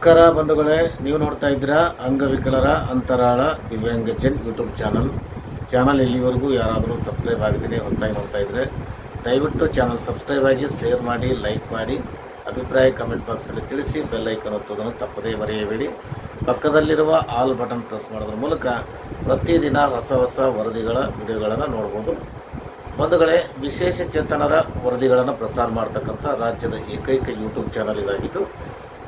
ನಮಸ್ಕಾರ ಬಂಧುಗಳೇ, ನೀವು ನೋಡ್ತಾ ಇದ್ದೀರಾ ಅಂಗವಿಕಲರ ಅಂತರಾಳ ದಿವ್ಯಾಂಗ ಜನ್ ಯೂಟ್ಯೂಬ್ ಚಾನಲ್. ಚಾನಲ್ ಇಲ್ಲಿವರೆಗೂ ಯಾರಾದರೂ ಸಬ್ಸ್ಕ್ರೈಬ್ ಆಗಿದ್ದೀನಿ, ಹೊಸದಾಗಿ ನೋಡ್ತಾ ಇದ್ದರೆ ದಯವಿಟ್ಟು ಚಾನಲ್ ಸಬ್ಸ್ಕ್ರೈಬ್ ಆಗಿ, ಶೇರ್ ಮಾಡಿ, ಲೈಕ್ ಮಾಡಿ, ಅಭಿಪ್ರಾಯ ಕಮೆಂಟ್ ಬಾಕ್ಸಲ್ಲಿ ತಿಳಿಸಿ, ಬೆಲ್ ಐಕನ್ ಒತ್ತೋದನ್ನು ತಪ್ಪದೇ ಮರೆಯಬೇಡಿ. ಪಕ್ಕದಲ್ಲಿರುವ ಆಲ್ ಬಟನ್ ಪ್ರೆಸ್ ಮಾಡೋದ್ರ ಮೂಲಕ ಪ್ರತಿದಿನ ಹೊಸ ಹೊಸ ವರದಿಗಳ ವಿಡಿಯೋಗಳನ್ನು ನೋಡ್ಬೋದು. ಬಂಧುಗಳೇ, ವಿಶೇಷ ಚೇತನರ ವರದಿಗಳನ್ನು ಪ್ರಸಾರ ಮಾಡ್ತಕ್ಕಂಥ ರಾಜ್ಯದ ಏಕೈಕ ಯೂಟ್ಯೂಬ್ ಚಾನಲ್ ಇದಾಗಿದ್ದು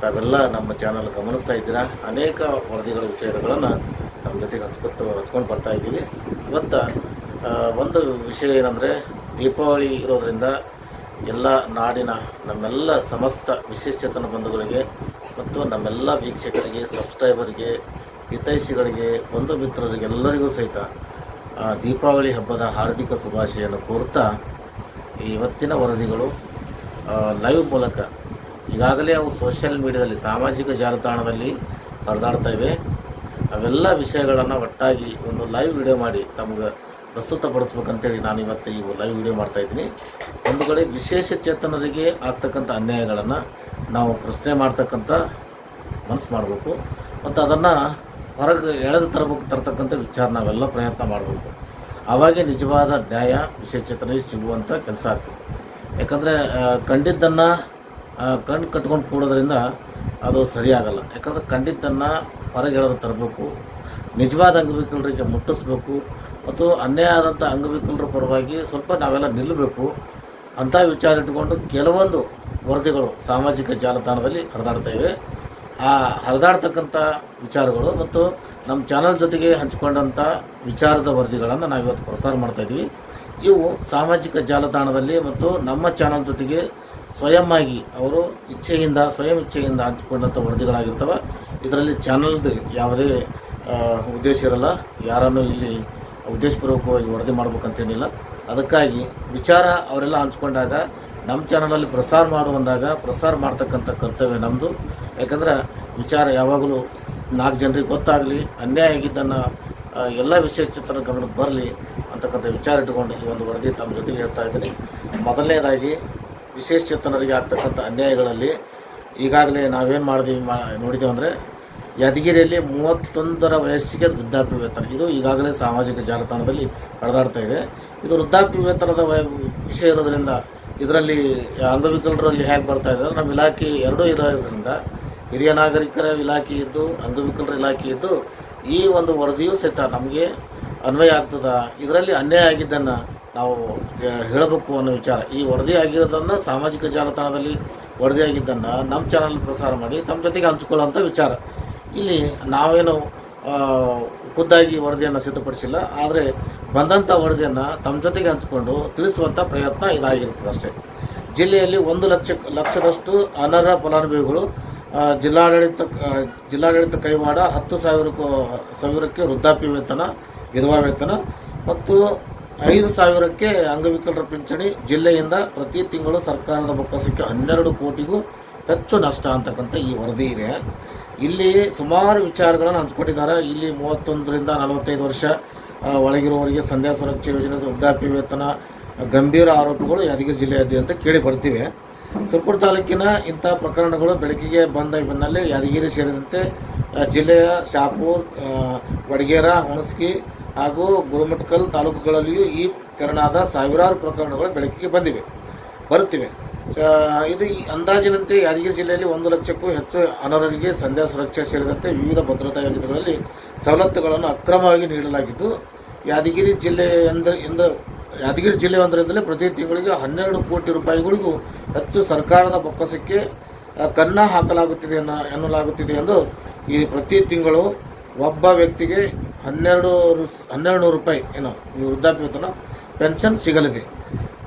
ತಾವೆಲ್ಲ ನಮ್ಮ ಚಾನಲ್ ಗಮನಿಸ್ತಾ ಇದ್ದೀರಾ? ಅನೇಕ ವರದಿಗಳ, ವಿಚಾರಗಳನ್ನು ನಮ್ಮ ಜೊತೆಗೆ ಹಚ್ಕೊತ ಹಚ್ಕೊಂಡು ಬರ್ತಾ ಇದ್ದೀವಿ. ಇವತ್ತು ಒಂದು ವಿಷಯ ಏನಂದರೆ, ದೀಪಾವಳಿ ಇರೋದರಿಂದ ಎಲ್ಲ ನಾಡಿನ ನಮ್ಮೆಲ್ಲ ಸಮಸ್ತ ವಿಶೇಷತನ ಬಂಧುಗಳಿಗೆ ಮತ್ತು ನಮ್ಮೆಲ್ಲ ವೀಕ್ಷಕರಿಗೆ, ಸಬ್ಸ್ಕ್ರೈಬರ್ಗೆ, ಹಿತೈಷಿಗಳಿಗೆ, ಬಂಧು ಮಿತ್ರರಿಗೆ ಎಲ್ಲರಿಗೂ ಸಹಿತ ದೀಪಾವಳಿ ಹಬ್ಬದ ಹಾರ್ದಿಕ ಶುಭಾಶಯನ್ನು ಕೋರ್ತಾ ಇವತ್ತಿನ ವರದಿಗಳು ಲೈವ್ ಮೂಲಕ ಈಗಾಗಲೇ ಅವು ಸೋಷಿಯಲ್ ಮೀಡಿಯಾದಲ್ಲಿ ಸಾಮಾಜಿಕ ಜಾಲತಾಣದಲ್ಲಿ ಹರಿದಾಡ್ತಾ ಇವೆ. ಅವೆಲ್ಲ ವಿಷಯಗಳನ್ನು ಒಟ್ಟಾಗಿ ಒಂದು ಲೈವ್ ವಿಡಿಯೋ ಮಾಡಿ ತಮಗೆ ಪ್ರಸ್ತುತಪಡಿಸ್ಬೇಕಂತೇಳಿ ನಾನು ಇವತ್ತು ಈ ಲೈವ್ ವಿಡಿಯೋ ಮಾಡ್ತಾ ಇದ್ದೀನಿ. ಒಂದು ಕಡೆ ವಿಶೇಷ ಚೇತನರಿಗೆ ಆಗ್ತಕ್ಕಂಥ ಅನ್ಯಾಯಗಳನ್ನು ನಾವು ಪ್ರಶ್ನೆ ಮಾಡ್ತಕ್ಕಂಥ ಮನಸ್ಸು ಮಾಡಬೇಕು. ಮತ್ತು ಅದನ್ನು ಹೊರಗೆ ಎಳೆದು ತರಬೇಕು, ತರ್ತಕ್ಕಂಥ ವಿಚಾರ ನಾವೆಲ್ಲ ಪ್ರಯತ್ನ ಮಾಡಬೇಕು. ಆವಾಗೇ ನಿಜವಾದ ನ್ಯಾಯ, ವಿಶೇಷ ಚೇತನರಿಗೆ ಸಿಗುವಂಥ ಕೆಲಸ ಆಗ್ತದೆ. ಯಾಕಂದರೆ ಕಂಡಿದ್ದನ್ನು ಕಣ್ಣು ಕಟ್ಕೊಂಡು ಕೂಡೋದ್ರಿಂದ ಅದು ಸರಿಯಾಗಲ್ಲ. ಯಾಕಂದರೆ ಕಂಡಿದ್ದನ್ನು ಹೊರಗೆ ಎಳೆದು ತರಬೇಕು. ನಿಜವಾದ ಅಂಗವಿಕಲರಿಗೆ ಮುಟ್ಟಿಸ್ಬೇಕು. ಮತ್ತು ಅನ್ಯಾಯ ಆದಂಥ ಅಂಗವಿಕಲರ ಪರವಾಗಿ ಸ್ವಲ್ಪ ನಾವೆಲ್ಲ ನಿಲ್ಲಬೇಕು. ಅಂಥ ವಿಚಾರ ಇಟ್ಟುಕೊಂಡು ಕೆಲವೊಂದು ವರದಿಗಳು ಸಾಮಾಜಿಕ ಜಾಲತಾಣದಲ್ಲಿ ಹರಿದಾಡ್ತೇವೆ ಆ ಹರಿದಾಡ್ತಕ್ಕಂಥ ವಿಚಾರಗಳು ಮತ್ತು ನಮ್ಮ ಚಾನಲ್ ಜೊತೆಗೆ ಹಂಚಿಕೊಂಡಂಥ ವಿಚಾರದ ವರದಿಗಳನ್ನು ನಾವು ಇವತ್ತು ಪ್ರಸಾರ ಮಾಡ್ತಾಯಿದ್ವಿ ಇವು ಸಾಮಾಜಿಕ ಜಾಲತಾಣದಲ್ಲಿ ಮತ್ತು ನಮ್ಮ ಚಾನಲ್ ಜೊತೆಗೆ ಸ್ವಯಂ ಆಗಿ ಅವರು ಇಚ್ಛೆಯಿಂದ, ಸ್ವಯಂ ಇಚ್ಛೆಯಿಂದ ಹಂಚಿಕೊಂಡಂಥ ವರದಿಗಳಾಗಿರ್ತವೆ. ಇದರಲ್ಲಿ ಚಾನಲ್ದು ಯಾವುದೇ ಉದ್ದೇಶ ಇರಲ್ಲ. ಯಾರನ್ನು ಇಲ್ಲಿ ಉದ್ದೇಶಪೂರ್ವಕವಾಗಿ ವರದಿ ಮಾಡ್ಬೇಕಂತೇನಿಲ್ಲ. ಅದಕ್ಕಾಗಿ ವಿಚಾರ ಅವರೆಲ್ಲ ಹಂಚ್ಕೊಂಡಾಗ, ನಮ್ಮ ಚಾನಲಲ್ಲಿ ಪ್ರಸಾರ ಮಾಡುವಂದಾಗ ಪ್ರಸಾರ ಮಾಡ್ತಕ್ಕಂಥ ಕರ್ತವ್ಯ ನಮ್ಮದು ಯಾಕಂದ್ರೆ ವಿಚಾರ ಯಾವಾಗಲೂ ನಾಲ್ಕು ಜನರಿಗೆ ಗೊತ್ತಾಗಲಿ, ಅನ್ಯಾಯ ಆಗಿದ್ದನ್ನು ಎಲ್ಲ ವಿಷಯ ಚಿತ್ರ ಗಮನಕ್ಕೆ ಬರಲಿ ಅಂತಕ್ಕಂಥ ವಿಚಾರ ಇಟ್ಟುಕೊಂಡು ಈ ಒಂದು ವರದಿ ತಮ್ಮ ಜೊತೆಗೆ ಹೇಳ್ತಾ ಇದ್ದೀನಿ. ಮೊದಲನೇದಾಗಿ ವಿಶೇಷ ಚೇತನರಿಗೆ ಆಗ್ತಕ್ಕಂಥ ಅನ್ಯಾಯಗಳಲ್ಲಿ ಈಗಾಗಲೇ ನಾವೇನು ಮಾಡಿದೀವಿ ಮಾ ನೋಡಿದ್ದೀವಿ ಅಂದರೆ ಯಾದಗಿರಿಯಲ್ಲಿ ಮೂವತ್ತೊಂದರ ವಯಸ್ಸಿಗೆ ವೃದ್ಧಾಪ್ಯ ವೇತನ. ಇದು ಈಗಾಗಲೇ ಸಾಮಾಜಿಕ ಜಾಲತಾಣದಲ್ಲಿ ಹರಿದಾಡ್ತಾ ಇದೆ. ಇದು ವೃದ್ಧಾಪ್ಯ ವೇತನದ ವಯ ವಿಷಯ ಇರೋದರಿಂದ ಇದರಲ್ಲಿ ಅಂಗವಿಕಲರಲ್ಲಿ ಹೇಗೆ ಬರ್ತಾ ಇದೆ ನಮ್ಮ ಇಲಾಖೆ ಎರಡೂ ಇರೋದ್ರಿಂದ ಹಿರಿಯ ನಾಗರಿಕರ ಇಲಾಖೆ ಇದ್ದು, ಅಂಗವಿಕಲರ ಇಲಾಖೆ ಇದ್ದು ಈ ಒಂದು ವರದಿಯೂ ಸಹಿತ ನಮಗೆ ಅನ್ವಯ ಆಗ್ತದ. ಇದರಲ್ಲಿ ಅನ್ಯಾಯ ಆಗಿದ್ದನ್ನು ನಾವು ಹೇಳಬೇಕು ಅನ್ನೋ ವಿಚಾರ. ಈ ವರದಿ ಆಗಿರೋದನ್ನು ಸಾಮಾಜಿಕ ಜಾಲತಾಣದಲ್ಲಿ ವರದಿ ಆಗಿದ್ದನ್ನು ನಮ್ಮ ಚಾನಲ್ ಪ್ರಸಾರ ಮಾಡಿ ತಮ್ಮ ಜೊತೆಗೆ ಹಂಚಿಕೊಳ್ಳುವಂಥ ವಿಚಾರ. ಇಲ್ಲಿ ನಾವೇನು ಖುದ್ದಾಗಿ ವರದಿಯನ್ನು ಸಿದ್ಧಪಡಿಸಿಲ್ಲ, ಆದರೆ ಬಂದಂಥ ವರದಿಯನ್ನು ತಮ್ಮ ಜೊತೆಗೆ ಹಂಚಿಕೊಂಡು ತಿಳಿಸುವಂಥ ಪ್ರಯತ್ನ ಇದಾಗಿರುತ್ತದೆ ಅಷ್ಟೇ. ಜಿಲ್ಲೆಯಲ್ಲಿ ಒಂದು ಲಕ್ಷ, ಲಕ್ಷದಷ್ಟು ಅನರ್ಹ ಫಲಾನುಭವಿಗಳು ಜಿಲ್ಲಾಡಳಿತ ಜಿಲ್ಲಾಡಳಿತ ಕೈವಾಡ ಹತ್ತು ಸಾವಿರಕ್ಕೂ, ಸಾವಿರಕ್ಕೆ ವೃದ್ಧಾಪ್ಯ ವೇತನ, ವಿಧವಾ ವೇತನ ಮತ್ತು ಐದು ಸಾವಿರಕ್ಕೆ ಅಂಗವಿಕಲರ ಪಿಂಚಣಿ ಜಿಲ್ಲೆಯಿಂದ ಪ್ರತಿ ತಿಂಗಳು ಸರ್ಕಾರದ ಬೊಕ್ಕಸಕ್ಕೆ ಹನ್ನೆರಡು ಕೋಟಿಗೂ ಹೆಚ್ಚು ನಷ್ಟ ಅಂತಕ್ಕಂಥ ಈ ವರದಿ ಇದೆ. ಇಲ್ಲಿ ಸುಮಾರು ವಿಚಾರಗಳನ್ನು ಹಂಚ್ಕೊಟ್ಟಿದ್ದಾರೆ. ಇಲ್ಲಿ ಮೂವತ್ತೊಂದರಿಂದ ನಲವತ್ತೈದು ವರ್ಷ ಒಳಗಿರುವವರಿಗೆ ಸಂಧ್ಯಾ ಸುರಕ್ಷೆ ಯೋಜನೆ, ವೃದ್ಧಾಪ್ಯ ವೇತನ, ಗಂಭೀರ ಆರೋಪಗಳು ಯಾದಗಿರಿ ಜಿಲ್ಲೆಯಾದ್ಯಂತ ಕೇಳಿ ಬರ್ತಿವೆ ಸುರ್ಪುರ ತಾಲೂಕಿನ ಇಂಥ ಪ್ರಕರಣಗಳು ಬೆಳಕಿಗೆ ಬಂದ ಬೆನ್ನಲ್ಲೇ ಯಾದಗಿರಿ ಸೇರಿದಂತೆ ಜಿಲ್ಲೆಯ ಶಾಪೂರ್ ವಡಗೇರ ಹುಣಸ್ಗಿ ಹಾಗೂ ಗುರುಮಟ್ಕಲ್ ತಾಲೂಕುಗಳಲ್ಲಿಯೂ ಈ ತೆರನಾದ ಸಾವಿರಾರು ಪ್ರಕರಣಗಳು ಬೆಳಕಿಗೆ ಬಂದಿವೆ, ಬರುತ್ತಿವೆ. ಇದು ಅಂದಾಜಿನಂತೆ ಯಾದಗಿರಿ ಜಿಲ್ಲೆಯಲ್ಲಿ ಒಂದು ಲಕ್ಷಕ್ಕೂ ಹೆಚ್ಚು ಅನರ್ಹರಿಗೆ ಸಂಧ್ಯಾ ಸುರಕ್ಷೆ ಸೇರಿದಂತೆ ವಿವಿಧ ಭದ್ರತಾ ಯೋಜನೆಗಳಲ್ಲಿ ಸವಲತ್ತುಗಳನ್ನು ಅಕ್ರಮವಾಗಿ ನೀಡಲಾಗಿದ್ದು, ಯಾದಗಿರಿ ಜಿಲ್ಲೆ ಎಂದರೆ ಎಂದ ಯಾದಗಿರಿ ಜಿಲ್ಲೆ ಒಂದರಿಂದಲೇ ಪ್ರತಿ ತಿಂಗಳಿಗೆ ಹನ್ನೆರಡು ಕೋಟಿ ರೂಪಾಯಿಗಳಿಗೂ ಹೆಚ್ಚು ಸರ್ಕಾರದ ಬೊಕ್ಕಸಕ್ಕೆ ಕನ್ನ ಹಾಕಲಾಗುತ್ತಿದೆ ಎನ್ನ, ಎನ್ನಲಾಗುತ್ತಿದೆ ಎಂದು ಈ ಪ್ರತಿ ತಿಂಗಳು ಒಬ್ಬ ವ್ಯಕ್ತಿಗೆ ಹನ್ನೆರಡು ಹನ್ನೆರಡು ನೂರು ರೂಪಾಯಿ ಏನು, ಈ ವೃದ್ಧಾಪ್ಯ ವೇತನ ಪೆನ್ಷನ್ ಸಿಗಲಿದೆ.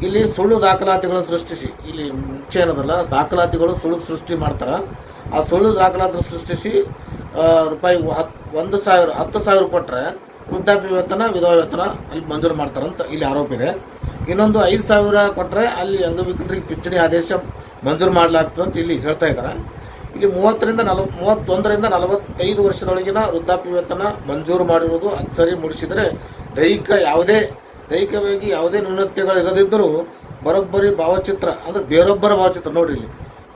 ಇಲ್ಲಿ ಸುಳ್ಳು ದಾಖಲಾತಿಗಳನ್ನು ಸೃಷ್ಟಿಸಿ, ಇಲ್ಲಿ ಮುಖ್ಯ ಏನದಲ್ಲ, ದಾಖಲಾತಿಗಳು ಸುಳ್ಳು ಸೃಷ್ಟಿ ಮಾಡ್ತಾರೆ. ಆ ಸುಳ್ಳು ದಾಖಲಾತಿ ಸೃಷ್ಟಿಸಿ ರೂಪಾಯಿ ಹತ್ ಒಂದು ಸಾವಿರ, ಹತ್ತು ಸಾವಿರ ಕೊಟ್ಟರೆ ವೃದ್ಧಾಪ್ಯ ವೇತನ, ವಿಧವಾ ವೇತನ ಅಲ್ಲಿ ಮಂಜೂರು ಮಾಡ್ತಾರಂತ ಇಲ್ಲಿ ಆರೋಪ ಇದೆ. ಇನ್ನೊಂದು ಐದು ಸಾವಿರ ಕೊಟ್ಟರೆ ಅಲ್ಲಿ ಅಂಗವಿಕಲರಿಗೆ ಪಿಂಚಣಿ ಆದೇಶ ಮಂಜೂರು ಮಾಡಲಾಗ್ತದೆ ಅಂತ ಇಲ್ಲಿ ಹೇಳ್ತಾ ಇದ್ದಾರೆ ಇಲ್ಲಿ ಮೂವತ್ತರಿಂದ ನಲವ ಮೂವತ್ತೊಂದರಿಂದ ನಲವತ್ತೈದು ವರ್ಷದೊಳಗಿನ ವೃದ್ಧಾಪ್ಯ ವೇತನ ಮಂಜೂರು ಮಾಡಿರುವುದು ಅಚ್ಚರಿ ಮೂಡಿಸಿದರೆ ದೈಹಿಕ ಯಾವುದೇ, ದೈಹಿಕವಾಗಿ ಯಾವುದೇ ನ್ಯೂನತೆಗಳು ಇರದಿದ್ದರೂ ಬರೋಬ್ಬರಿ ಭಾವಚಿತ್ರ, ಅಂದರೆ ಬೇರೊಬ್ಬರ ಭಾವಚಿತ್ರ ನೋಡಿ ಇಲ್ಲಿ.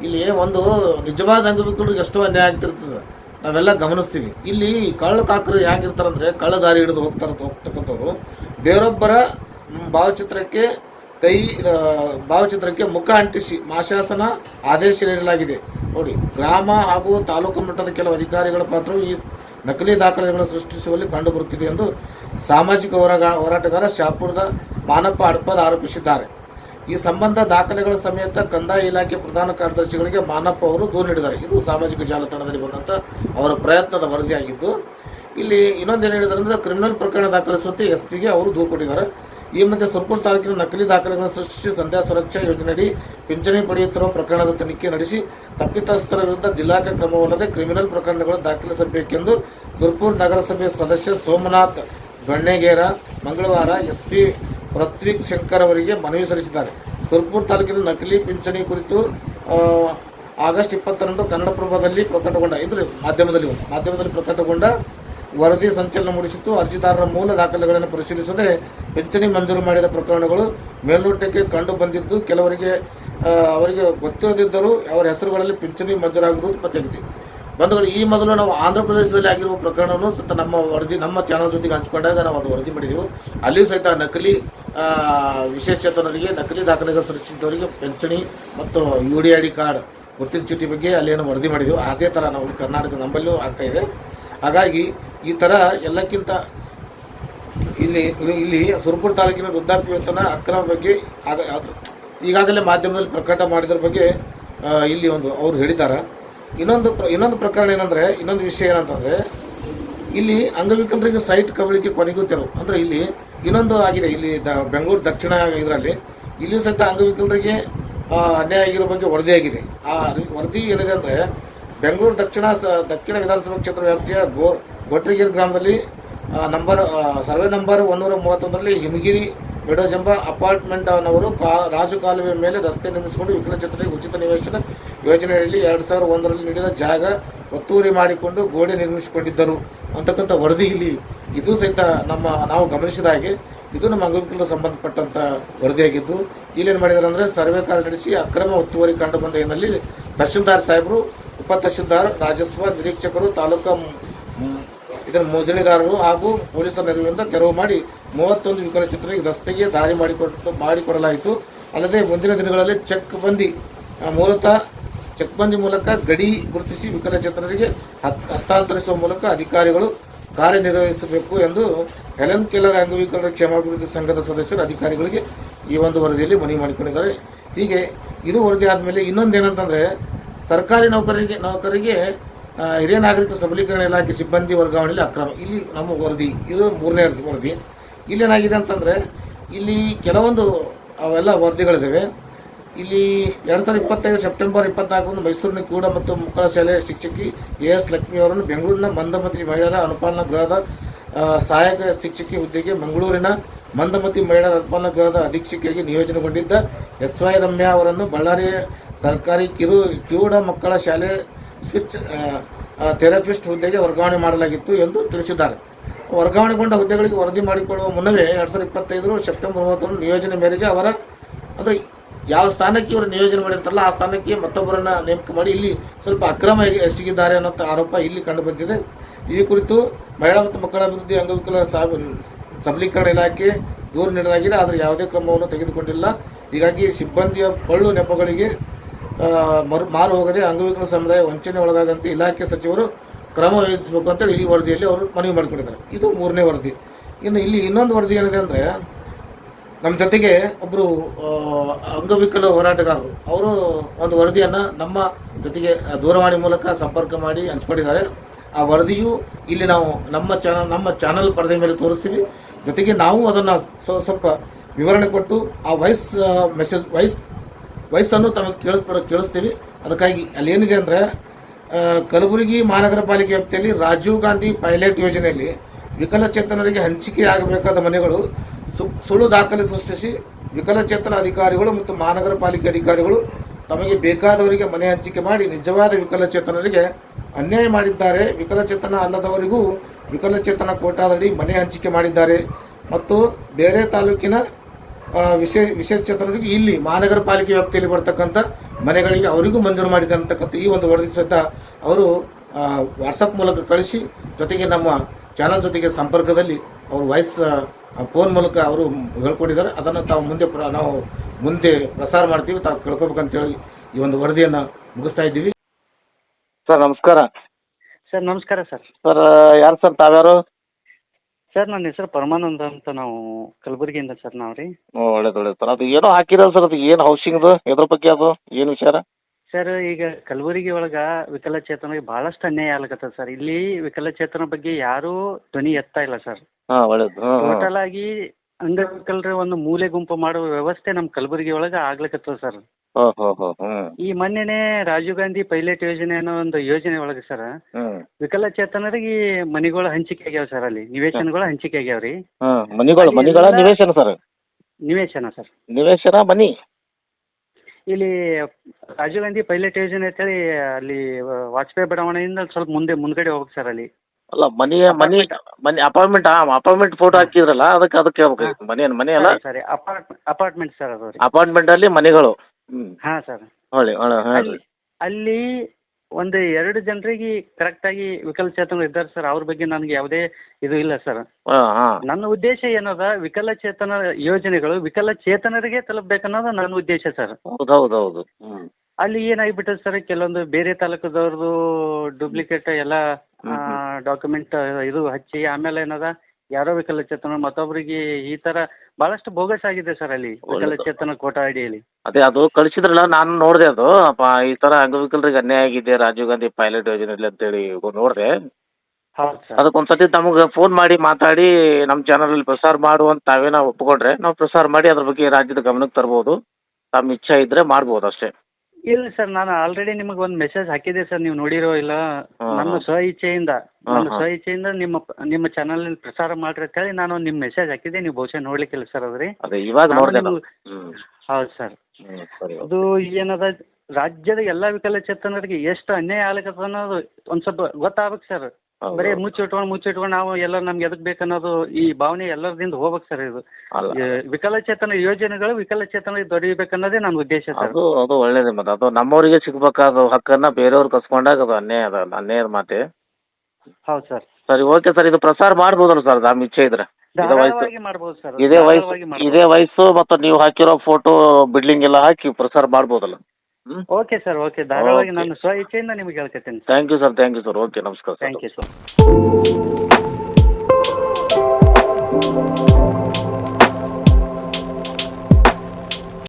ಇಲ್ಲಿ ಒಂದು ನಿಜವಾದ ಅಂಗವಿಕಲರಿಗೆ ಎಷ್ಟೋ ಅನ್ಯಾಯ ಆಗ್ತಿರ್ತದೆ. ನಾವೆಲ್ಲ ಗಮನಿಸ್ತೀವಿ. ಇಲ್ಲಿ ಕಳ್ಳ ಕಾಕರು ಹೆಂಗಿರ್ತಾರಂದ್ರೆ ಕಳ್ಳ ದಾರಿ ಹಿಡಿದು ಹೋಗ್ತಾರ ಹೋಗ್ತಕ್ಕಂಥವ್ರು. ಬೇರೊಬ್ಬರ ಭಾವಚಿತ್ರಕ್ಕೆ ಕೈ, ಭಾವಚಿತ್ರಕ್ಕೆ ಮುಖ ಅಂಟಿಸಿ ಮಾಶಾಸನ ಆದೇಶ ನೀಡಲಾಗಿದೆ. ನೋಡಿ, ಗ್ರಾಮ ಹಾಗೂ ತಾಲೂಕು ಮಟ್ಟದ ಕೆಲವು ಅಧಿಕಾರಿಗಳ ಪಾತ್ರವು ಈ ನಕಲಿ ದಾಖಲೆಗಳನ್ನು ಸೃಷ್ಟಿಸುವಲ್ಲಿ ಕಂಡುಬರುತ್ತಿದೆ ಎಂದು ಸಾಮಾಜಿಕ ಹೋರಾಟ ಹೋರಾಟಗಾರ ಶಾಪುರದ ಮಾನಪ್ಪ ಅಡ್ಪದ ಆರೋಪಿಸಿದ್ದಾರೆ. ಈ ಸಂಬಂಧ ದಾಖಲೆಗಳ ಸಮೇತ ಕಂದಾಯ ಇಲಾಖೆ ಪ್ರಧಾನ ಕಾರ್ಯದರ್ಶಿಗಳಿಗೆ ಮಾನಪ್ಪ ಅವರು ದೂರು ನೀಡಿದ್ದಾರೆ. ಇದು ಸಾಮಾಜಿಕ ಜಾಲತಾಣದಲ್ಲಿ ಬಂದಂಥ ಅವರ ಪ್ರಯತ್ನದ ವರದಿಯಾಗಿದ್ದು, ಇಲ್ಲಿ ಇನ್ನೊಂದೇನು ಹೇಳಿದ್ರೆ ಅಂದರೆ, ಕ್ರಿಮಿನಲ್ ಪ್ರಕರಣ ದಾಖಲಿಸುವಂತೆ ಎಸ್ ಪಿಗೆ ಅವರು ದೂರು ಕೊಟ್ಟಿದ್ದಾರೆ. ಈ ಮಧ್ಯೆ ಸುರ್ಪುರ್ ತಾಲೂಕಿನ ನಕಲಿ ದಾಖಲೆಗಳನ್ನು ಸೃಷ್ಟಿಸಿ ಸಂಧ್ಯಾ ಸುರಕ್ಷಾ ಯೋಜನೆಯಡಿ ಪಿಂಚಣಿ ಪಡೆಯುತ್ತಿರುವ ಪ್ರಕರಣದ ತನಿಖೆ ನಡೆಸಿ ತಪ್ಪಿತಸ್ಥರ ವಿರುದ್ಧ ಜಿಲ್ಲಾಖ ಕ್ರಮವಲ್ಲದೆ ಕ್ರಿಮಿನಲ್ ಪ್ರಕರಣಗಳು ದಾಖಲಿಸಬೇಕೆಂದು ಸುರ್ಪುರ್ ನಗರಸಭೆ ಸದಸ್ಯ ಸೋಮನಾಥ್ ಗಣ್ಣೇಗೇರ ಮಂಗಳವಾರ ಎಸ್ಪಿ ಪೃಥ್ವಿಕ್ ಶಂಕರ್ ಅವರಿಗೆ ಮನವಿ ಸಲ್ಲಿಸಿದ್ದಾರೆ. ಸುರ್ಪುರ್ ತಾಲೂಕಿನ ನಕಲಿ ಪಿಂಚಣಿ ಕುರಿತು ಆಗಸ್ಟ್ ಇಪ್ಪತ್ತರಂದು ಕನ್ನಡಪ್ರಭದಲ್ಲಿ ಪ್ರಕಟಗೊಂಡ ಇದ್ರೆ ಮಾಧ್ಯಮದಲ್ಲಿ ಮಾಧ್ಯಮದಲ್ಲಿ ಪ್ರಕಟಗೊಂಡ ವರದಿ ಸಂಚಲನ ಮೂಡಿಸಿತ್ತು. ಅರ್ಜಿದಾರರ ಮೂಲ ದಾಖಲೆಗಳನ್ನು ಪರಿಶೀಲಿಸದೆ ಪಿಂಚಣಿ ಮಂಜೂರು ಮಾಡಿದ ಪ್ರಕರಣಗಳು ಮೇಲ್ನೋಟಕ್ಕೆ ಕಂಡು ಬಂದಿದ್ದು, ಕೆಲವರಿಗೆ ಅವರಿಗೆ ಗೊತ್ತಿರದಿದ್ದರೂ ಅವರ ಹೆಸರುಗಳಲ್ಲಿ ಪಿಂಚಣಿ ಮಂಜೂರಾಗಿರುವುದು ಪತ್ತೆಯಾಗಿದೆ. ಬಂಧುಗಳು, ಈ ಮೊದಲು ನಾವು ಆಂಧ್ರ ಪ್ರದೇಶದಲ್ಲಿ ಆಗಿರುವ ಪ್ರಕರಣವನ್ನು ಸುತ್ತ ನಮ್ಮ ವರದಿ, ನಮ್ಮ ಚಾನಲ್ ಜೊತೆಗೆ ಹಂಚಿಕೊಂಡಾಗ ನಾವು ಅದು ವರದಿ ಮಾಡಿದೆವು. ಅಲ್ಲಿಯೂ ಸಹಿತ ನಕಲಿ ವಿಶೇಷ ಚೇತನರಿಗೆ ನಕಲಿ ದಾಖಲೆಗಳು ಸೃಷ್ಟಿಸಿದವರಿಗೆ ಪಿಂಚಣಿ ಮತ್ತು U D I D card ಗುರುತಿನ ಚೀಟಿ ಬಗ್ಗೆ ಅಲ್ಲೇನು ವರದಿ ಮಾಡಿದೆವು. ಅದೇ ಥರ ನಾವು ಕರ್ನಾಟಕ ನಂಬಲ್ಲೂ ಆಗ್ತಾ ಇದೆ. ಹಾಗಾಗಿ ಈ ಥರ ಎಲ್ಲಕ್ಕಿಂತ ಇಲ್ಲಿ ಇಲ್ಲಿ ಸುರಪುರ ತಾಲೂಕಿನ ವೃದ್ಧಾಪ್ಯ ವೇತನ ಅಕ್ರಮ ಬಗ್ಗೆ ಆಗ ಈಗಾಗಲೇ ಮಾಧ್ಯಮದಲ್ಲಿ ಪ್ರಕಟ ಮಾಡಿದ್ರ ಬಗ್ಗೆ ಇಲ್ಲಿ ಒಂದು ಅವ್ರು ಹೇಳಿದ್ದಾರೆ ಇನ್ನೊಂದು ಇನ್ನೊಂದು ಪ್ರಕರಣ ಏನಂದ್ರೆ, ಇನ್ನೊಂದು ವಿಷಯ ಏನಂತಂದ್ರೆ, ಇಲ್ಲಿ ಅಂಗವಿಕಲರಿಗೆ ಸೈಟ್ ಕಬಳಿಕೆ ಕೊನೆಗೂ ತೆರವು. ಅಂದ್ರೆ ಇಲ್ಲಿ ಇನ್ನೊಂದು ಆಗಿದೆ, ಇಲ್ಲಿ ದ ಬೆಂಗಳೂರು ದಕ್ಷಿಣ ಇದರಲ್ಲಿ. ಇಲ್ಲಿ ಸಹಿತ ಅಂಗವಿಕಲರಿಗೆ ಅನ್ಯಾಯ ಆಗಿರೋ ಬಗ್ಗೆ ವರದಿಯಾಗಿದೆ ಆ, ವರದಿ ಏನಿದೆ ಅಂದರೆ, ಬೆಂಗಳೂರು ದಕ್ಷಿಣ ಸ- ದಕ್ಷಿಣ ವಿಧಾನಸಭಾ ಕ್ಷೇತ್ರ ವ್ಯಾಪ್ತಿಯ ಗೋ ಗೊಟ್ರಿಗಿರಿ ಗ್ರಾಮದಲ್ಲಿ ನಂಬರ್ ಸರ್ವೆ ನಂಬರ್ ಒನ್ನೂರ ಮೂವತ್ತೊಂದರಲ್ಲಿ ಹಿಮಗಿರಿ ಬೆಡೋಜೆಂಬ ಅಪಾರ್ಟ್ಮೆಂಟ್ ನವರು ಕಾ, ರಾಜು ಕಾಲುವೆ ಮೇಲೆ ರಸ್ತೆ ನಿರ್ಮಿಸಿಕೊಂಡು ವಿಕಲಚೇತನರಿಗೆ ಉಚಿತ ನಿವೇಶನ ಯೋಜನೆಯಲ್ಲಿ ಎರಡು ಸಾವಿರದ ಒಂದರಲ್ಲಿ ನೀಡಿದ ಜಾಗ ಒತ್ತುವರಿ ಮಾಡಿಕೊಂಡು ಗೋಡೆ ನಿರ್ಮಿಸಿಕೊಂಡಿದ್ದರು. ಅಂತಕ್ಕಂಥ ವರದಿ ಇಲ್ಲಿ, ಇದು ಸಹಿತ ನಮ್ಮ, ನಾವು ಗಮನಿಸಿದ ಹಾಗೆ ಇದು ನಮ್ಮ ಅಂಗವಿಕಲರ ಸಂಬಂಧಪಟ್ಟಂತ ವರದಿಯಾಗಿದ್ದು ಇಲ್ಲೇನು ಮಾಡಿದ್ದಾರೆ ಅಂದರೆ ಸರ್ವೆ ಕಾರ್ಯ ನಡೆಸಿ ಅಕ್ರಮ ಒತ್ತುವರಿ ಕಂಡು ಬಂದ ಹಿನ್ನೆಲೆಯಲ್ಲಿ ತಹಶೀಲ್ದಾರ್ ಸಾಹೇಬರು, ಉಪ ತಹಶೀಲ್ದಾರ್ ರಾಜಸ್ವ ನಿರೀಕ್ಷಕರು, ತಾಲೂಕಾ ಇದರ ಮೋಜಣಿದಾರರು ಹಾಗೂ ಪೊಲೀಸರ ನೆರವಿನಿಂದ ತೆರವು ಮಾಡಿ ಮೂವತ್ತೊಂದು ವಿಕಲಚೇತನರಿಗೆ ರಸ್ತೆಗೆ ದಾರಿ ಮಾಡಿಕೊಟ್ಟು ಮಾಡಿಕೊಡಲಾಯಿತು. ಅಲ್ಲದೆ ಮುಂದಿನ ದಿನಗಳಲ್ಲಿ ಚೆಕ್ ಬಂದಿ ಮೂಲತಃ ಚೆಕ್ ಬಂದಿ ಮೂಲಕ ಗಡಿ ಗುರುತಿಸಿ ವಿಕಲಚೇತನರಿಗೆ ಹಸ್ತಾಂತರಿಸುವ ಮೂಲಕ ಅಧಿಕಾರಿಗಳು ಕಾರ್ಯನಿರ್ವಹಿಸಬೇಕು ಎಂದು ಹೆಲೆನ್ ಕೆಲ್ಲರ್ ಅಂಗವಿಕಲರ ಕ್ಷೇಮಾಭಿವೃದ್ಧಿ ಸಂಘದ ಸದಸ್ಯರು ಅಧಿಕಾರಿಗಳಿಗೆ ಈ ಒಂದು ವರದಿಯಲ್ಲಿ ಮನವಿ ಮಾಡಿಕೊಂಡಿದ್ದಾರೆ. ಹೀಗೆ ಇದು ವರದಿ ಆದಮೇಲೆ ಇನ್ನೊಂದೇನಂತಂದ್ರೆ ಸರ್ಕಾರಿ ನೌಕರರಿಗೆ ಆ, ಹಿರಿಯ ನಾಗರಿಕ ಸಬಲೀಕರಣ ಇಲಾಖೆ ಸಿಬ್ಬಂದಿ ವರ್ಗಾವಣೆಯಲ್ಲಿ ಅಕ್ರಮ. ಇಲ್ಲಿ ನಮ್ಮ ವರದಿ, ಇದು ಮೂರನೇ ವರದಿ ಇಲ್ಲೇನಾಗಿದೆ ಅಂತಂದರೆ, ಇಲ್ಲಿ ಕೆಲವೊಂದು ಅವೆಲ್ಲ ವರದಿಗಳಿದ್ದಾವೆ ಇಲ್ಲಿ ಎರಡು ಸಾವಿರದ ಇಪ್ಪತ್ತೈದು ಸೆಪ್ಟೆಂಬರ್ ಇಪ್ಪತ್ನಾಲ್ಕರಂದು ಮೈಸೂರಿನ ಕೂಡ ಮತ್ತು ಮಕ್ಕಳ ಶಾಲೆ ಶಿಕ್ಷಕಿ ಎ ಎಸ್. ಲಕ್ಷ್ಮಿ ಅವರನ್ನು ಬೆಂಗಳೂರಿನ ಮಂದಮತಿ ಮಹಿಳೆಯರ ಅನುಪಾಲನಾ ಗೃಹದ ಸಹಾಯಕ ಶಿಕ್ಷಕಿ ಹುದ್ದೆಗೆ ಮಂಗಳೂರಿನ ಮಂದಮತಿ ಮಹಿಳೆಯರ ಅನುಪಾಲನಾ ಗೃಹದ ಅಧೀಕ್ಷಕಿಯಾಗಿ ನಿಯೋಜನೆಗೊಂಡಿದ್ದ ಎಚ್ ವೈ ರಮ್ಯಾ ಅವರನ್ನು ಬಳ್ಳಾರಿಯ ಸರ್ಕಾರಿ ಕಿರು ಕಿವುಡ ಮಕ್ಕಳ ಶಾಲೆ ಸ್ವಿಚ್ ಥೆರಪಿಸ್ಟ್ ಹುದ್ದೆಗೆ ವರ್ಗಾವಣೆ ಮಾಡಲಾಗಿತ್ತು ಎಂದು ತಿಳಿಸಿದ್ದಾರೆ. ವರ್ಗಾವಣೆಗೊಂಡ ಹುದ್ದೆಗಳಿಗೆ ವರದಿ ಮಾಡಿಕೊಳ್ಳುವ ಮುನ್ನವೇ ಎರಡು ಸಾವಿರದ ಇಪ್ಪತ್ತೈದರ ಸೆಪ್ಟೆಂಬರ್ ಮೂವತ್ತೊಂದು ನಿಯೋಜನೆ ಮೇರೆಗೆ ಅವರ, ಅಂದರೆ ಯಾವ ಸ್ಥಾನಕ್ಕೆ ಇವರು ನಿಯೋಜನೆ ಮಾಡಿರ್ತಾರಲ್ಲ, ಆ ಸ್ಥಾನಕ್ಕೆ ಮತ್ತೊಬ್ಬರನ್ನು ನೇಮಕ ಮಾಡಿ ಇಲ್ಲಿ ಸ್ವಲ್ಪ ಅಕ್ರಮ ಎಸಗಿದ್ದಾರೆ ಅನ್ನೋ ಆರೋಪ ಇಲ್ಲಿ ಕಂಡುಬಂದಿದೆ. ಈ ಕುರಿತು ಮಹಿಳಾ ಮತ್ತು ಮಕ್ಕಳ ಅಭಿವೃದ್ಧಿ ಅಂಗವಿಕಲ ಸಾಬ, ಸಬಲೀಕರಣ ಇಲಾಖೆ ದೂರು ನೀಡಲಾಗಿದೆ, ಆದರೆ ಯಾವುದೇ ಕ್ರಮವನ್ನು ತೆಗೆದುಕೊಂಡಿಲ್ಲ. ಹೀಗಾಗಿ ಸಿಬ್ಬಂದಿಯ ಪಳ್ಳು ನೆಪಗಳಿಗೆ ಮರು ಮಾರು ಹೋಗದೆ ಅಂಗವಿಕಲ ಸಮುದಾಯ ವಂಚನೆ ಒಳಗಾದಂತೆ ಇಲಾಖೆ ಸಚಿವರು ಕ್ರಮ ವಹಿಸಬೇಕು ಅಂತೇಳಿ ಈ ವರದಿಯಲ್ಲಿ ಅವರು ಮನವಿ ಮಾಡಿಕೊಂಡಿದ್ದಾರೆ. ಇದು ಮೂರನೇ ವರದಿ. ಇನ್ನು ಇಲ್ಲಿ ಇನ್ನೊಂದು ವರದಿ ಏನಿದೆ ಅಂದರೆ ನಮ್ಮ ಜೊತೆಗೆ ಒಬ್ಬರು ಅಂಗವಿಕಲ ಹೋರಾಟಗಾರರು, ಅವರು ಒಂದು ವರದಿಯನ್ನು ನಮ್ಮ ಜೊತೆಗೆ ದೂರವಾಣಿ ಮೂಲಕ ಸಂಪರ್ಕ ಮಾಡಿ ಹಂಚ್ಕೊಂಡಿದ್ದಾರೆ. ಆ ವರದಿಯು ಇಲ್ಲಿ ನಾವು ನಮ್ಮ ಚಾನಲ್ ನಮ್ಮ ಚಾನಲ್ ಪರದೆ ಮೇಲೆ ತೋರಿಸ್ತೀವಿ. ಜೊತೆಗೆ ನಾವು ಅದನ್ನು ಸ್ವಲ್ಪ ವಿವರಣೆ ಕೊಟ್ಟು ಆ ವಾಯ್ಸ್ ಮೆಸೇಜ್ ವಾಯ್ಸ್ ವಯಸ್ಸನ್ನು ತಮಗೆ ಕೇಳಿಸ್ ಕೇಳಿಸ್ತೀವಿ. ಅದಕ್ಕಾಗಿ ಅಲ್ಲಿ ಏನಿದೆ ಅಂದರೆ ಕಲಬುರಗಿ ಮಹಾನಗರ ಪಾಲಿಕೆ ವ್ಯಾಪ್ತಿಯಲ್ಲಿ ರಾಜೀವ್ ಗಾಂಧಿ ಪೈಲಟ್ ಯೋಜನೆಯಲ್ಲಿ ವಿಕಲಚೇತನರಿಗೆ ಹಂಚಿಕೆ ಆಗಬೇಕಾದ ಮನೆಗಳು ಸುಳ್ಳು ದಾಖಲೆ ಸೃಷ್ಟಿಸಿ ವಿಕಲಚೇತನ ಅಧಿಕಾರಿಗಳು ಮತ್ತು ಮಹಾನಗರ ಪಾಲಿಕೆ ಅಧಿಕಾರಿಗಳು ತಮಗೆ ಬೇಕಾದವರಿಗೆ ಮನೆ ಹಂಚಿಕೆ ಮಾಡಿ ನಿಜವಾದ ವಿಕಲಚೇತನರಿಗೆ ಅನ್ಯಾಯ ಮಾಡಿದ್ದಾರೆ. ವಿಕಲಚೇತನ ಅಲ್ಲದವರಿಗೂ ವಿಕಲಚೇತನ ಕೋಟಾದಡಿ ಮನೆ ಹಂಚಿಕೆ ಮಾಡಿದ್ದಾರೆ. ಮತ್ತು ಬೇರೆ ತಾಲೂಕಿನ ವಿಶೇಷ ವಿಶೇಷಚೇತನರಿಗೆ ಇಲ್ಲಿ ಮಹಾನಗರ ಪಾಲಿಕೆ ವ್ಯಾಪ್ತಿಯಲ್ಲಿ ಬರ್ತಕ್ಕಂಥ ಮನೆಗಳಿಗೆ ಅವರಿಗೂ ಮಂಜೂರು ಮಾಡಿದೆ ಅಂತಕ್ಕಂಥ ಈ ಒಂದು ವರದಿ ಸಹಿತ ಅವರು ವಾಟ್ಸಪ್ ಮೂಲಕ ಕಳಿಸಿ ಜೊತೆಗೆ ನಮ್ಮ ಚಾನಲ್ ಜೊತೆಗೆ ಸಂಪರ್ಕದಲ್ಲಿ ಅವರು ವಾಯ್ಸ್ ಫೋನ್ ಮೂಲಕ ಅವರು ಹೇಳ್ಕೊಂಡಿದ್ದಾರೆ. ಅದನ್ನು ತಾವು ಮುಂದೆ ಪ್ರ- ನಾವು ಮುಂದೆ ಪ್ರಸಾರ ಮಾಡ್ತೀವಿ. ತಾವು ಕೇಳ್ಕೊಬೇಕಂತೇಳಿ ಈ ಒಂದು ವರದಿಯನ್ನು ಮುಗಿಸ್ತಾ ಇದ್ದೀವಿ. ಸರ್ ನಮಸ್ಕಾರ. ಸರ್ ನಮಸ್ಕಾರ ಸರ್. ಸರ್ ಯಾರು ಸರ್ ತಾವ್ಯಾರು ಸರ್ ನನ್ನ ಹೆಸರು ಪರಮಾನಂದ ಅಂತ ನಾವು ಕಲಬುರಗಿಯಿಂದ ಸರ್ ನಾವು ರೀ. ಒಳ್ಳೇದು ಒಳ್ಳೇದು. ಸರ್ ಅದು ಏನೋ ಹಾಕಿರಲ್ಲ ಸರ್ ಅದು ಏನು ಹೌಸಿಂಗ್ದು ಎದ್ರ ಬಗ್ಗೆ ಅದು ಏನು ವಿಚಾರ? ಸರ್ ಈಗ ಕಲಬುರಗಿ ಒಳಗೆ ವಿಕಲಚೇತನರಿಗೆ ಭಾಳಷ್ಟು ಅನ್ಯಾಯ ಆಗ್ಲಕತ್ತದ ಸರ್ ಇಲ್ಲಿ ವಿಕಲಚೇತನ ಬಗ್ಗೆ ಯಾರೂ ಧ್ವನಿ ಎತ್ತಾ ಇಲ್ಲ ಸರ್ ಹಾಂ ಒಳ್ಳೇದು. ಹಾಂ ಹಾಂ. ಟೋಟಲ್ ಆಗಿ ಅಂಗವಿಕಲರ ಒಂದು ಮೂಲೆ ಗುಂಪು ಮಾಡುವ ವ್ಯವಸ್ಥೆ ನಮ್ಮ ಕಲಬುರಗಿ ಒಳಗ ಆಗ್ಲಿಕತ್ತದ ಸರ್. ಹೋ ಹೋ ಹೋ ಹ್ಞೂ ಈ ಮೊನ್ನೆನೇ ರಾಜೀವ್ ಗಾಂಧಿ ಪೈಲಟ್ ಯೋಜನೆ ಅನ್ನೋ ಒಂದು ಯೋಜನೆ ಒಳಗೆ ಸರ್ ವಿಕಲಚೇತನರಿಗೆ ವಿಕಲಚೇತನರಿಗೆ ಮನೆಗಳು ಹಂಚಿಕೆ ಆಗ್ಯಾವ ಸರ್ ಅಲ್ಲಿ ನಿವೇಶನಗಳು ಹಂಚಿಕೆ ಆಗ್ಯಾವ ರೀ. ಹಾಂ ಮನಿಗಳು ಮನಿಗಳ ನಿವೇಶನ ಸರ್. ನಿವೇಶನ ಸರ್. ನಿವೇಶನ ಮನಿ. ಇಲ್ಲಿ ರಾಜೀವ್ ಗಾಂಧಿ ಪೈಲಟ್ ಯೋಜನೆ ಅಂತೇಳಿ ಅಲ್ಲಿ ವಾಜಪೇಯಿ ಬಡಾವಣೆಯಿಂದ ಸ್ವಲ್ಪ ಮುಂದೆ ಮುಂದ್ಗಡೆ ಹೋಗ್ಬೇಕು ಸರ್ ಅಲ್ಲಿ. ಅಲ್ಲ ಮನೆಯ ಮನೆ ಮನೆ ಅಪಾರ್ಟ್ಮೆಂಟ್ ಹಾಂ ಅಪಾರ್ಟ್ಮೆಂಟ್ ಫೋಟೋ ಹಾಕಿದ್ರಲ್ಲ ಅದಕ್ಕೆ ಅದಕ್ಕೆ ಹೇಳ್ಬೇಕು ಮನೆ ಮನೆ ಅಲ್ಲ? ಸರಿ ಅಪಾರ್ಟ್ ಅಪಾರ್ಟ್ಮೆಂಟ್ ಸರ್ ಅದು ರೀ ಅಪಾರ್ಟ್ಮೆಂಟಲ್ಲಿ ಮನೆಗಳು. ಹ್ಞೂ ಹಾಂ ಸರ್ ಹೊಳ್ಳಿ ಹೊಳ್ಳಿ ಹಾಂ ಅಲ್ಲಿ ಅಲ್ಲಿ ಒಂದು ಎರಡು ಜನರಿಗೆ ಕರೆಕ್ಟಾಗಿ ವಿಕಲಚೇತನರು ಇದ್ದಾರೆ ಸರ್ ಅವ್ರ ಬಗ್ಗೆ ನನಗೆ ಯಾವುದೇ ಇದು ಇಲ್ಲ ಸರ್ ಹಾಂ ಹಾಂ. ನನ್ನ ಉದ್ದೇಶ ಏನದ? ವಿಕಲಚೇತನ ಯೋಜನೆಗಳು ವಿಕಲಚೇತನರಿಗೆ ತಲುಪಬೇಕನ್ನೋದು ನನ್ನ ಉದ್ದೇಶ ಸರ್ ಹೌದು ಹೌದು ಹೌದು ಹ್ಞೂ ಅಲ್ಲಿ ಏನಾಗ್ಬಿಟ್ಟದೆ ಸರ್ ಕೆಲವೊಂದು ಬೇರೆ ತಾಲೂಕದವ್ರದ್ದು ಡೂಪ್ಲಿಕೇಟ್ ಎಲ್ಲ ಡಾಕ್ಯುಮೆಂಟ್ ಇದು ಹಚ್ಚಿ ಆಮೇಲೆ ಏನದ ಯಾರೋ ವಿಕಲಚೇತನ ಮತ್ತೊಬ್ಬರಿಗೆ ಈ ಥರ ಭಾಳಷ್ಟು ಬೋಗಸ್ ಆಗಿದೆ ಸರ್ ಅಲ್ಲಿ ವಿಕಲಚೇತನ ಕೋಟಾ ಅಡಿಯಲ್ಲಿ. ಅದೇ ಅದು ಕಳಿಸಿದ್ರಲ್ಲ ನಾನು ನೋಡಿದೆ ಅದು. ಈ ಥರ ಅಂಗವಿಕಲರಿಗೆ ಅನ್ಯಾಯ ಆಗಿದೆ ರಾಜೀವ್ ಗಾಂಧಿ ಪೈಲಟ್ ಯೋಜನೆಯಲ್ಲಿ ಅಂತೇಳಿ ನೋಡಿದೆ. ಹೌದು ಸರ್ ಅದಕ್ಕೆ ಒಂದು ಸತಿ ತಮಗೆ ಫೋನ್ ಮಾಡಿ ಮಾತಾಡಿ ನಮ್ಮ ಚಾನಲಲ್ಲಿ ಪ್ರಸಾರ ಮಾಡು ಅಂತ ತಾವೇನೋ ಒಪ್ಪಿಕೊಂಡ್ರೆ ನಾವು ಪ್ರಸಾರ ಮಾಡಿ ಅದ್ರ ಬಗ್ಗೆ ರಾಜ್ಯದ ಗಮನಕ್ಕೆ ತರ್ಬೋದು. ತಮ್ಮ ಇಚ್ಛೆ ಇದ್ದರೆ ಮಾಡ್ಬೋದು ಅಷ್ಟೇ. ಇಲ್ಲ ಸರ್ ನಾನು ಆಲ್ರೆಡಿ ನಿಮಗೆ ಒಂದು ಮೆಸೇಜ್ ಹಾಕಿದ್ದೆ ಸರ್ ನೀವು ನೋಡಿರೋ ಇಲ್ಲ ನಮ್ಮ ನನ್ನ. ಸ್ವ ಇಚ್ಛೆಯಿಂದ ನಮ್ಮ ನನ್ನ. ಸ್ವ ಇಚ್ಛೆಯಿಂದ ನಿಮ್ಮ ನಿಮ್ಮ ಚಾನಲ್ ಪ್ರಸಾರ ಮಾಡ್ರಿ ಅಂತ ಹೇಳಿ ನಾನು ನಿಮ್ಮ ಮೆಸೇಜ್ ಹಾಕಿದ್ದೆ ನೀವು ಬಹುಶಃ ನೋಡ್ಲಿಕ್ಕಿಲ್ಲ ಸರ್ ಅದ್ರಿ ಅದೇ ಇವಾಗ ನೋಡಿದೆ ಹೌದು ಸರ್ ಅದು ಏನದ ರಾಜ್ಯದ ಎಲ್ಲ ವಿಕಲಚೇತನರಿಗೆ ಎಷ್ಟು ಅನ್ಯಾಯ ಆಗ್ಲಿಕತ್ತದ ಅನ್ನೋದು ಒಂದು ಸ್ವಲ್ಪ ಗೊತ್ತಾಗ್ಬೇಕು ಸರ್. ಬರೀ ಮುಚ್ಚಿಟ್ಕೊಂಡು ಮುಚ್ಚಿಟ್ಕೊಂಡು ನಾವು ಎಲ್ಲ ನಮ್ಗೆ ಎದಕ್ ಬೇಕನ್ನೋದು ಈ ಭಾವನೆ ಎಲ್ಲರದಿಂದ ಹೋಗ್ಬೇಕು ಸರ್ ಇದು. ಅಲ್ಲ. ಈ ವಿಕಲಚೇತನ ಯೋಜನೆಗಳು ವಿಕಲಚೇತನರಿಗೆ ದೊರೆಯಬೇಕನ್ನೋದೇ ನನ್ನ ಉದ್ದೇಶ ಸರ್. ಅದು ಅದು ಒಳ್ಳೇದೇ ಮತ್ತೆ ಅದು ನಮ್ಮವರಿಗೆ ಸಿಗ್ಬೇಕಾದ ಹಕ್ಕನ್ನ ಬೇರೆಯವ್ರು ಕಸ್ಕೊಂಡಾಗ ಅದು ಅನ್ಯಾಯ ಅದ ಅನ್ಯಾಯದ ಮಾತೆ. ಹೌದು ಸರ್. ಸರಿ ಓಕೆ ಸರ್ ಇದು ಪ್ರಸಾರ ಮಾಡ್ಬೋದಲ್ಲ ಸರ್ ನಮ್ಮ ಇಚ್ಛೆ ಇದ್ರೆ? ಇದೇ ವಯಸ್ಸು. ಧಾರಾಳವಾಗಿ ಮಾಡ್ಬೋದು ಸರ್ ಇದೇ ವಯಸ್ಸು ಧಾರಾಳವಾಗಿ ಮಾಡ್ಬೋದು. ಇದೇ ವಯಸ್ಸು ಮತ್ತು ನೀವು ಹಾಕಿರೋ ಫೋಟೋ ಬಿಡ್ಲಿಂಗ್ ಎಲ್ಲ ಹಾಕಿ ಪ್ರಸಾರ ಮಾಡ್ಬೋದಲ್ಲ? Okay sir okay. ಧಾರಾಳವಾಗಿ ನಾನು ಸ್ವ ಇಚ್ಛೆಯಿಂದ ನಿಮ್ಗೆ ಹೇಳ್ಕೊತೀನಿ sir. Thank you sir thank you sir okay ನಮಸ್ಕಾರ ಥ್ಯಾಂಕ್ ಯು ಸರ್